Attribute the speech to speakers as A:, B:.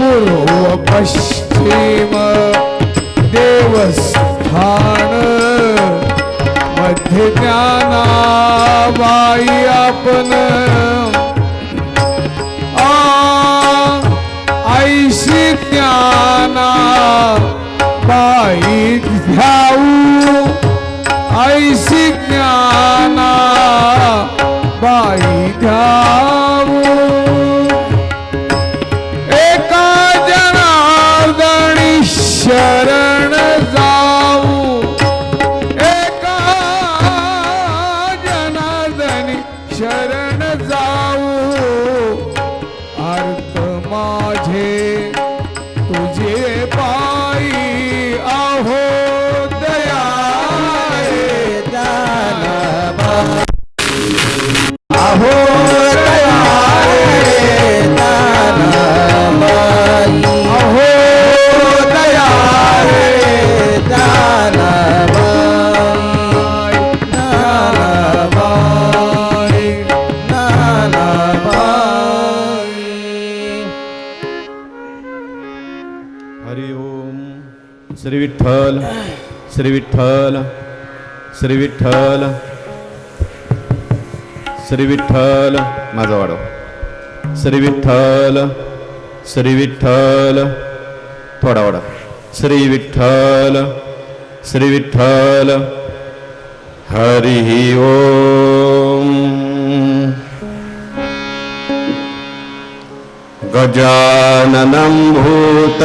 A: पूर्व पश्चिम देवस्थान मध्य ज्ञाना
B: श्री विठ्ठल श्री विठ्ठल श्री विठ्ठल श्री विठ्ठल माझा वाढव. श्री विठ्ठल श्री विठ्ठल थोडा वाढव. श्री विठ्ठल श्री विठ्ठल हरि ओम. गजाननं भूत